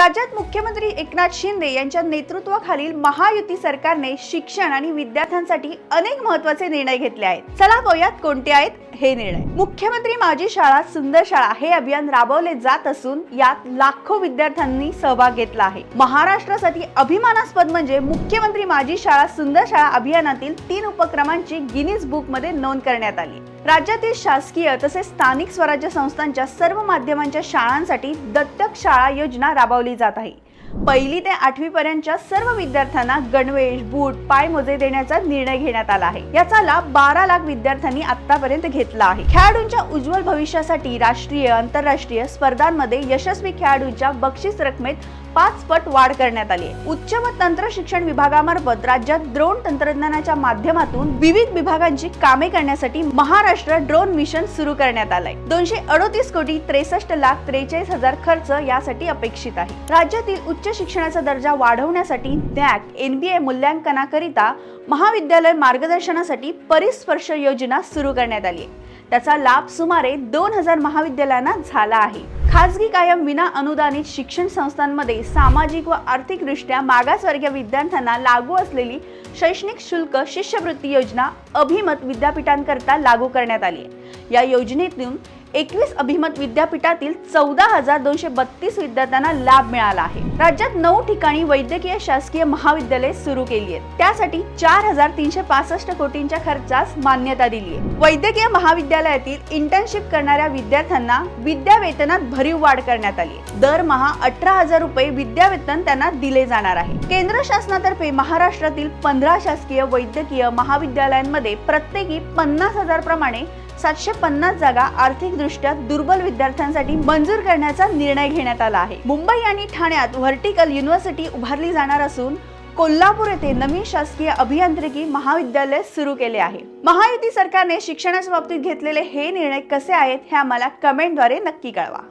राज्यात मुख्यमंत्री एकनाथ शिंदे यांच्या नेतृत्वाखालील महायुती सरकारने शिक्षण आणि विद्यार्थ्यांसाठी अनेक महत्त्वाचे निर्णय घेतले आहेत. चला पाहूयात कोणते आहेत हे निर्णय. मुख्यमंत्री माझी शाळा सुंदर शाळा हे अभियान राबवले जात असून यात लाखो विद्यार्थ्यांनी सहभाग घेतला आहे. महाराष्ट्रासाठी अभिमानास्पद म्हणजे मुख्यमंत्री माझी शाळा सुंदर शाळा अभियानातील तीन उपक्रमांची गिनीज बुकमध्ये नोंद करण्यात आली. राज्यातील शासकीय तसेच स्थानिक स्वराज्य संस्थांच्या सर्व माध्यमांच्या शाळांसाठी दत्तक शाळा योजना राबवली जात आहे. पहिली ते आठवी पर्यंतच्या सर्व विद्यार्थ्यांना गणवेश बूट पायमोजे देण्याचा निर्णय घेण्यात आला आहे. याचा लाभ बारा लाख विद्यार्थ्यांनी आतापर्यंत घेतला आहे. खेळाडूंच्या उज्ज्वल भविष्यासाठी राष्ट्रीय आंतरराष्ट्रीय स्पर्धांमध्ये यशस्वी खेळाडूंच्या बक्षीस रकमेत पाच पट वाढ करण्यात आली आहे. उच्च व तंत्र शिक्षण विभागामार्फत राज्यात द्रोण तंत्रज्ञानाच्या माध्यमातून विविध विभागांची कामे करण्यासाठी महाराष्ट्र ड्रोन मिशन सुरू करण्यात आलंय. दोनशे अडोतीस कोटी त्रेसष्ट लाख त्रेचाळीस हजार खर्च यासाठी अपेक्षित आहे. राज्यातील उच्च शिक्षणाचा दर्जा वाढवण्यासाठी नॅक एनबीए मूल्यांकनाकरिता महाविद्यालय मार्गदर्शनासाठी परिस्पर्श योजना सुरू करण्यात आली आहे. त्याचा लाभ सुमारे दोन हजार महाविद्यालयांना झाला आहे. खाजगी कायम विना अनुदानित शिक्षण संस्थांमध्ये सामाजिक व आर्थिकदृष्ट्या मागासवर्गीय विद्यार्थ्यांना लागू असलेली शैक्षणिक शुल्क शिष्यवृत्ती योजना अभिमत विद्यापीठांकरता लागू करण्यात आली आहे. या योजनेतून एकवीस अभिमत विद्यापीठातील चौदा हजार दोनशे बत्तीस विद्यार्थ्यांना लाभ मिळाला आहे. राज्यात नऊ ठिकाणी वैद्यकीय शासकीय महाविद्यालय सुरू केली आहेत. त्यासाठी चार हजार तीनशे पासष्ट कोटींच्या खर्चास मान्यता दिली आहे. वैद्यकीय महाविद्यालयातील इंटर्नशिप करणाऱ्या विद्यार्थ्यांना विद्यावेतनात भरीव वाढ करण्यात आली आहे. दरमहा अठरा हजार रुपये विद्यावेतन त्यांना दिले जाणार आहे. केंद्र शासनातर्फे महाराष्ट्रातील पंधरा शासकीय वैद्यकीय महाविद्यालयांमध्ये प्रत्येकी पन्नास हजार प्रमाणे सातशे पन्नास जागा आर्थिकदृष्ट्या दुर्बल विद्यार्थ्यांसाठी मंजूर करण्याचा निर्णय घेण्यात आला आहे. मुंबई आणि ठाण्यात व्हर्टिकल युनिव्हर्सिटी उभारली जाणार असून कोल्हापूर येथे नवीन शासकीय अभियांत्रिकी महाविद्यालय सुरू केले आहे. महायुती सरकारने शिक्षणाच्या बाबतीत घेतलेले हे निर्णय कसे आहेत हे आम्हाला कमेंटद्वारे नक्की कळवा.